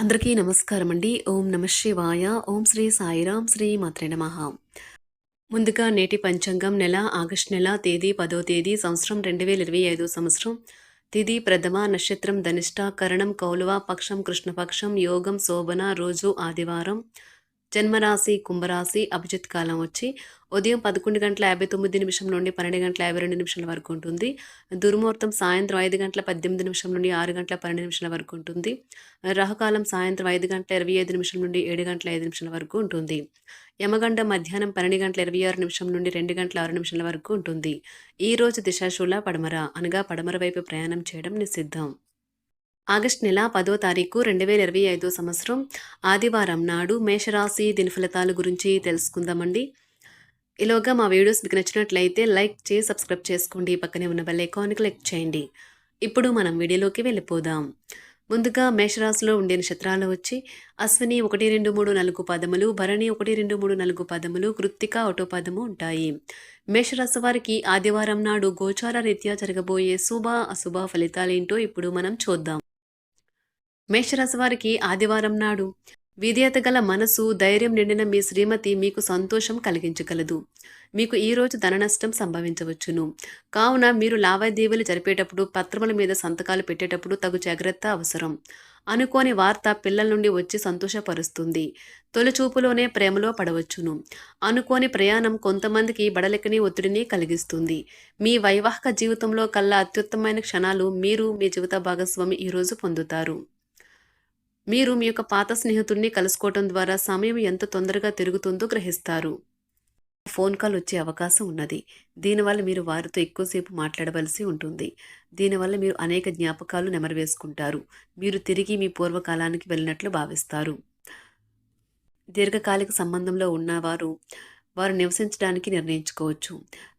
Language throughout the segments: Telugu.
అందరికీ నమస్కారం అండి ఓం నమ శివాయ. ఓం శ్రీ సాయిరాం శ్రీ మాత్రే నమ. ముందుగా నేటి పంచాంగం నెల ఆగస్టు నెల తేదీ పదో తేదీ సంవత్సరం రెండు వేల ఇరవై ఐదు సంవత్సరం. తిది ప్రథమ నక్షత్రం ధనిష్ట కరణం కౌలువ పక్షం కృష్ణపక్షం యోగం శోభన రోజు ఆదివారం. జన్మరాశి కుంభరాశి అభిజిత్ కాలం వచ్చి ఉదయం పదకొండు గంటల యాభై తొమ్మిది నిమిషం నుండి పన్నెండు గంటల యాభై రెండు నిమిషాల వరకు ఉంటుంది. దుర్ముహూర్తం సాయంత్రం ఐదు గంటల పద్దెనిమిది నిమిషం నుండి ఆరు గంటల పన్నెండు నిమిషాల వరకు ఉంటుంది. రాహుకాలం సాయంత్రం ఐదు గంటల ఇరవై ఐదు నిమిషం నుండి ఏడు గంటల ఐదు నిమిషాల వరకు ఉంటుంది. యమగండ మధ్యాహ్నం పన్నెండు గంటల ఇరవై ఆరు నిమిషం నుండి రెండు గంటల ఆరు నిమిషాల వరకు ఉంటుంది. ఈ రోజు దిశాశూల పడమర అనగా పడమర వైపు ప్రయాణం చేయడం నిషిద్ధం. ఆగస్టు నెల పదో తారీఖు రెండు వేల ఇరవై ఐదో సంవత్సరం ఆదివారం నాడు మేషరాశి దిన ఫలితాల గురించి తెలుసుకుందామండి. ఇలాగా మా వీడియోస్ మీకు నచ్చినట్లయితే లైక్ చేసి సబ్స్క్రైబ్ చేసుకోండి. పక్కనే ఉన్న బెల్ ఐకాన్ క్లిక్ చేయండి. ఇప్పుడు మనం వీడియోలోకి వెళ్ళిపోదాం. ముందుగా మేషరాశిలో ఉండే నక్షత్రాలు వచ్చి అశ్విని ఒకటి రెండు మూడు నాలుగు పదములు భరణి ఒకటి రెండు మూడు నాలుగు పదములు కృత్తిక ఒకటో పదము ఉంటాయి. మేషరాశి వారికి ఆదివారం నాడు గోచార రీత్యా జరగబోయే శుభ అశుభ ఫలితాలేంటో ఇప్పుడు మనం చూద్దాం. మేషరాశి వారికి ఆదివారం నాడు విధేయత గల మనసు ధైర్యం నిండిన మీ శ్రీమతి మీకు సంతోషం కలిగించగలదు. మీకు ఈ రోజు ధన నష్టం సంభవించవచ్చును. కావున మీరు లావాదేవీలు జరిపేటప్పుడు పత్రముల మీద సంతకాలు పెట్టేటప్పుడు తగు జాగ్రత్త అవసరం. అనుకోని వార్త పిల్లల నుండి వచ్చి సంతోషపరుస్తుంది. తొలిచూపులోనే ప్రేమలో పడవచ్చును. అనుకోని ప్రయాణం కొంతమందికి బడలెక్కని ఒత్తిడిని కలిగిస్తుంది. మీ వైవాహిక జీవితంలో కల్లా అత్యుత్తమైన క్షణాలు మీరు మీ జీవిత భాగస్వామి ఈరోజు పొందుతారు. మీరు మీ యొక్క పాత స్నేహితుడిని కలుసుకోవటం ద్వారా సమయం ఎంత తొందరగా తిరుగుతుందో గ్రహిస్తారు. ఫోన్ కాల్ వచ్చే అవకాశం ఉన్నది. దీనివల్ల మీరు వారితో ఎక్కువసేపు మాట్లాడవలసి ఉంటుంది. దీనివల్ల మీరు అనేక జ్ఞాపకాలు నెమరవేసుకుంటారు. మీరు తిరిగి మీ పూర్వకాలానికి వెళ్ళినట్లు భావిస్తారు. దీర్ఘకాలిక సంబంధంలో ఉన్నవారు వారు నివసించడానికి నిర్ణయించుకోవచ్చు.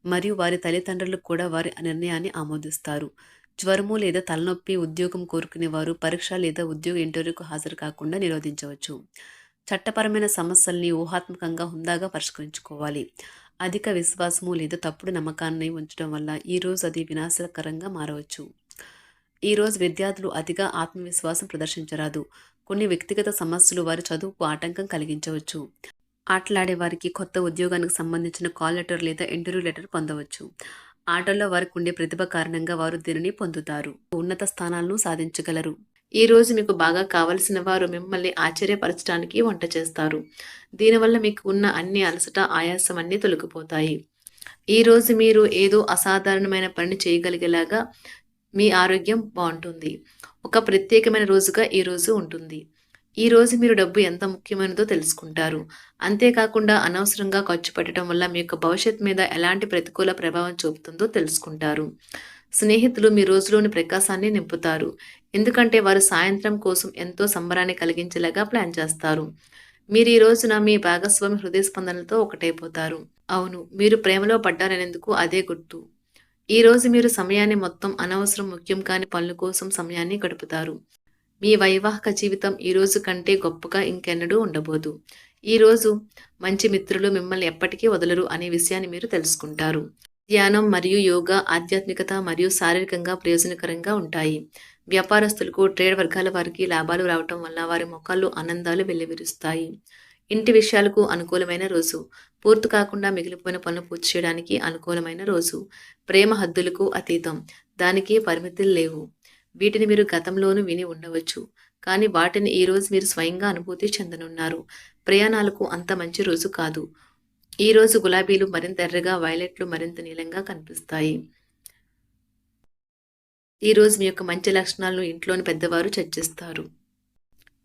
మరియు వారి తల్లిదండ్రులు కూడా వారి నిర్ణయాన్ని ఆమోదిస్తారు. జ్వరము లేదా తలనొప్పి ఉద్యోగం కోరుకునేవారు పరీక్ష లేదా ఉద్యోగ ఇంటర్వ్యూకు హాజరు కాకుండా నిరోధించవచ్చు. చట్టపరమైన సమస్యల్ని ఊహాత్మకంగా హుందాగా పరిష్కరించుకోవాలి. అధిక విశ్వాసము లేదా తప్పుడు నమ్మకాన్ని ఉంచడం వల్ల ఈరోజు అది వినాశకరంగా మారవచ్చు. ఈరోజు విద్యార్థులు అతిగా ఆత్మవిశ్వాసం ప్రదర్శించరాదు. కొన్ని వ్యక్తిగత సమస్యలు వారి చదువుకు ఆటంకం కలిగించవచ్చు. ఆటలాడే వారికి కొత్త ఉద్యోగానికి సంబంధించిన కాల్ లెటర్ లేదా ఇంటర్వ్యూ లెటర్ పొందవచ్చు. ఆటల్లో వారికి ఉండే ప్రతిభ కారణంగా వారు దీనిని పొందుతారు. ఉన్నత స్థానాలను సాధించగలరు. ఈ రోజు మీకు బాగా కావలసిన వారు మిమ్మల్ని ఆశ్చర్యపరచడానికి వంట చేస్తారు. దీనివల్ల మీకు ఉన్న అన్ని అలసట ఆయాసం అన్నీ తొలగిపోతాయి. ఈ రోజు మీరు ఏదో అసాధారణమైన పని చేయగలిగేలాగా మీ ఆరోగ్యం బాగుంటుంది. ఒక ప్రత్యేకమైన రోజుగా ఈ రోజు ఉంటుంది. ఈ రోజు మీరు డబ్బు ఎంత ముఖ్యమైనదో తెలుసుకుంటారు. అంతేకాకుండా అనవసరంగా ఖర్చు పెట్టడం వల్ల మీ యొక్క భవిష్యత్ మీద ఎలాంటి ప్రతికూల ప్రభావం చూపుతుందో తెలుసుకుంటారు. స్నేహితులు మీ రోజులోని ప్రకాశాన్ని నింపుతారు. ఎందుకంటే వారు సాయంత్రం కోసం ఎంతో సంబరాన్ని కలిగించేలాగా ప్లాన్ చేస్తారు. మీరు ఈ రోజున మీ భాగస్వామి హృదయ స్పందనలతో ఒకటైపోతారు. అవును మీరు ప్రేమలో పడ్డారనేందుకు అదే గుర్తు. ఈ రోజు మీరు సమయాన్ని మొత్తం అనవసరం ముఖ్యం కాని పనుల కోసం సమయాన్ని గడుపుతారు. మీ వైవాహిక జీవితం ఈ రోజు కంటే గొప్పగా ఇంకెన్నడూ ఉండబోదు. ఈరోజు మంచి మిత్రులు మిమ్మల్ని ఎప్పటికీ వదలరు అనే విషయాన్ని మీరు తెలుసుకుంటారు. ధ్యానం మరియు యోగా ఆధ్యాత్మికత మరియు శారీరకంగా ప్రయోజనకరంగా ఉంటాయి. వ్యాపారస్తులకు ట్రేడ్ వర్గాల వారికి లాభాలు రావటం వల్ల వారి మొక్కల్లో ఆనందాలు వెల్లివిరుస్తాయి. ఇంటి విషయాలకు అనుకూలమైన రోజు. పూర్తి కాకుండా మిగిలిపోయిన పనులు పూర్తి చేయడానికి అనుకూలమైన రోజు. ప్రేమ హద్దులకు అతీతం. దానికి పరిమితులు లేవు. వీటిని మీరు గతంలోనూ విని ఉండవచ్చు. కానీ వాటిని ఈరోజు మీరు స్వయంగా అనుభూతి చెందనున్నారు. ప్రయాణాలకు అంత మంచి రోజు కాదు. ఈరోజు గులాబీలు మరింత ఎర్రగా వైలెట్లు మరింత నీలంగా కనిపిస్తాయి. ఈరోజు మీ యొక్క మంచి లక్షణాలను ఇంట్లోని పెద్దవారు చర్చిస్తారు.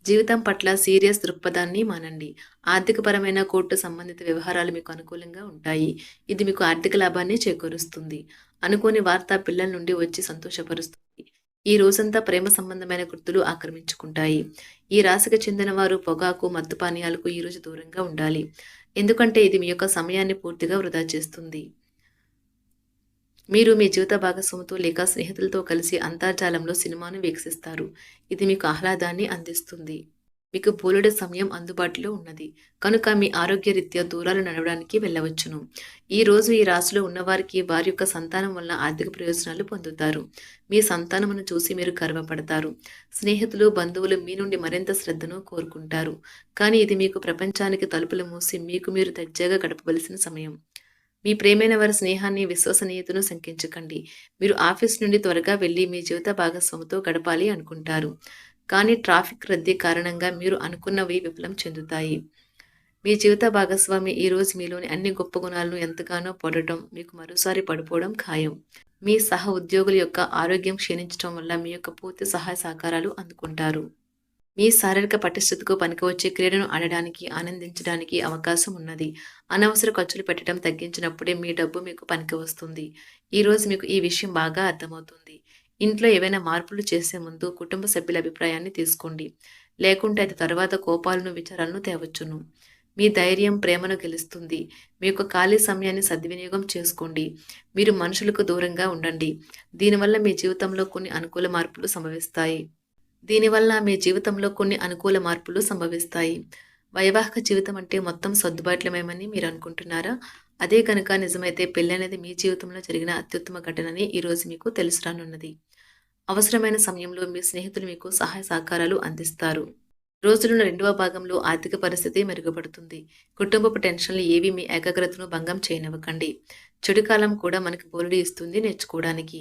జీవితం పట్ల సీరియస్ దృక్పథాన్ని మానండి. ఆర్థికపరమైన కోర్టు సంబంధిత వ్యవహారాలు మీకు అనుకూలంగా ఉంటాయి. ఇది మీకు ఆర్థిక లాభాన్ని చేకూరుస్తుంది. అనుకోని వార్త పిల్లల నుండి వచ్చి సంతోషపరుస్తుంది. ఈ రోజంతా ప్రేమ సంబంధమైన గుర్తులు ఆక్రమించుకుంటాయి. ఈ రాశికి చెందిన వారు పొగాకు మత్తు పానీయాలకు ఈరోజు దూరంగా ఉండాలి. ఎందుకంటే ఇది మీ యొక్క సమయాన్ని పూర్తిగా వృధా చేస్తుంది. మీరు మీ జీవిత భాగస్వామితో లేక స్నేహితులతో కలిసి అంతర్జాలంలో సినిమాను వీక్షిస్తారు. ఇది మీకు ఆహ్లాదాన్ని అందిస్తుంది. మీకు బోలెడు సమయం అందుబాటులో ఉన్నది. కనుక మీ ఆరోగ్యరీత్యా దూరాలు నడవడానికి వెళ్ళవచ్చును. ఈ రోజు ఈ రాశిలో ఉన్నవారికి వారి యొక్క సంతానం వల్ల ఆర్థిక ప్రయోజనాలు పొందుతారు. మీ సంతానమును చూసి మీరు గర్వపడతారు. స్నేహితులు బంధువులు మీ నుండి మరింత శ్రద్ధను కోరుకుంటారు. కానీ ఇది మీకు ప్రపంచానికి తలుపులు మూసి మీకు మీరు దర్జాగా గడపవలసిన సమయం. మీ ప్రేమైన వారి స్నేహాన్ని విశ్వసనీయతను శంకించకండి. మీరు ఆఫీస్ నుండి త్వరగా వెళ్ళి మీ జీవిత భాగస్వామితో గడపాలి అనుకుంటారు. కానీ ట్రాఫిక్ రద్దీ కారణంగా మీరు అనుకున్నవి విఫలం చెందుతాయి. మీ జీవిత భాగస్వామి ఈ రోజు మీలోని అన్ని గొప్ప గుణాలను ఎంతగానో పడటం మీకు మరోసారి పడిపోవడం ఖాయం. మీ సహ ఉద్యోగుల యొక్క ఆరోగ్యం క్షీణించడం వల్ల మీ యొక్క పూర్తి సహాయ సహకారాలు అందుకుంటారు. మీ శారీరక పటిష్టతకు పనికివచ్చే క్రీడను ఆడడానికి ఆనందించడానికి అవకాశం ఉన్నది. అనవసర ఖర్చులు పెట్టడం తగ్గించినప్పుడే మీ డబ్బు మీకు పనికి వస్తుంది. ఈరోజు మీకు ఈ విషయం బాగా అర్థమవుతుంది. ఇంట్లో ఏవైనా మార్పులు చేసే ముందు కుటుంబ సభ్యుల అభిప్రాయాన్ని తీసుకోండి. లేకుంటే అది తర్వాత కోపాలను విచారాలను తేవచ్చును. మీ ధైర్యం ప్రేమను గెలుస్తుంది. మీ యొక్క ఖాళీ సమయాన్ని సద్వినియోగం చేసుకోండి. మీరు మనుషులకు దూరంగా ఉండండి. దీనివల్ల మీ జీవితంలో కొన్ని అనుకూల మార్పులు సంభవిస్తాయి. దీనివల్ల మీ జీవితంలో కొన్ని అనుకూల మార్పులు సంభవిస్తాయి. వైవాహిక జీవితం అంటే మొత్తం సర్దుబాట్లమేమని మీరు అనుకుంటున్నారా? అదే కనుక నిజమైతే పెళ్ళి అనేది మీ జీవితంలో జరిగిన అత్యుత్తమ ఘటనని ఈరోజు మీకు తెలుసు రానున్నది అవసరమైన సమయంలో మీ స్నేహితులు మీకు సహాయ సహకారాలు అందిస్తారు. రోజులున్న రెండవ భాగంలో ఆర్థిక పరిస్థితి మెరుగుపడుతుంది. కుటుంబపు టెన్షన్లు ఏవి మీ ఏకాగ్రతను భంగం చేయనివ్వకండి. చెడు కాలం కూడా మనకు బోలుడి ఇస్తుంది నేర్చుకోవడానికి.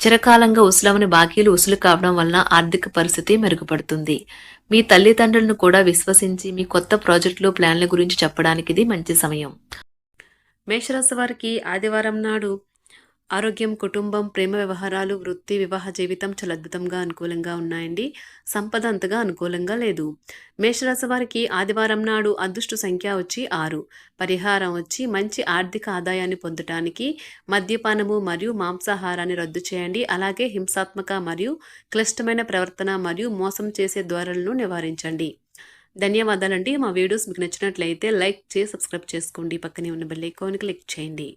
చిరకాలంగా ఉసులవని బాకీలు ఉసులు కావడం వలన ఆర్థిక పరిస్థితి మెరుగుపడుతుంది. మీ తల్లిదండ్రులను కూడా విశ్వసించి మీ కొత్త ప్రాజెక్టులు ప్లాన్ల గురించి చెప్పడానికి ఇది మంచి సమయం. మేషరాశి వారికి ఆదివారం నాడు ఆరోగ్యం కుటుంబం ప్రేమ వ్యవహారాలు వృత్తి వివాహ జీవితం చాలా అద్భుతంగా అనుకూలంగా ఉన్నాయండి. సంపద అంతగా అనుకూలంగా లేదు. మేషరాశి వారికి ఆదివారం నాడు అదృష్ట సంఖ్య వచ్చి ఆరు. పరిహారం వచ్చి మంచి ఆర్థిక ఆదాయాన్ని పొందటానికి మద్యపానము మరియు మాంసాహారాన్ని రద్దు చేయండి. అలాగే హింసాత్మక మరియు క్లిష్టమైన ప్రవర్తన మరియు మోసం చేసే ద్వారాలను నివారించండి. ధన్యవాదాలండి. మా వీడియోస్ మీకు నచ్చినట్లయితే లైక్ చేసి సబ్స్క్రైబ్ చేసుకోండి. పక్కనే ఉన్న బెల్ ఐకాన్ క్లిక్ చేయండి.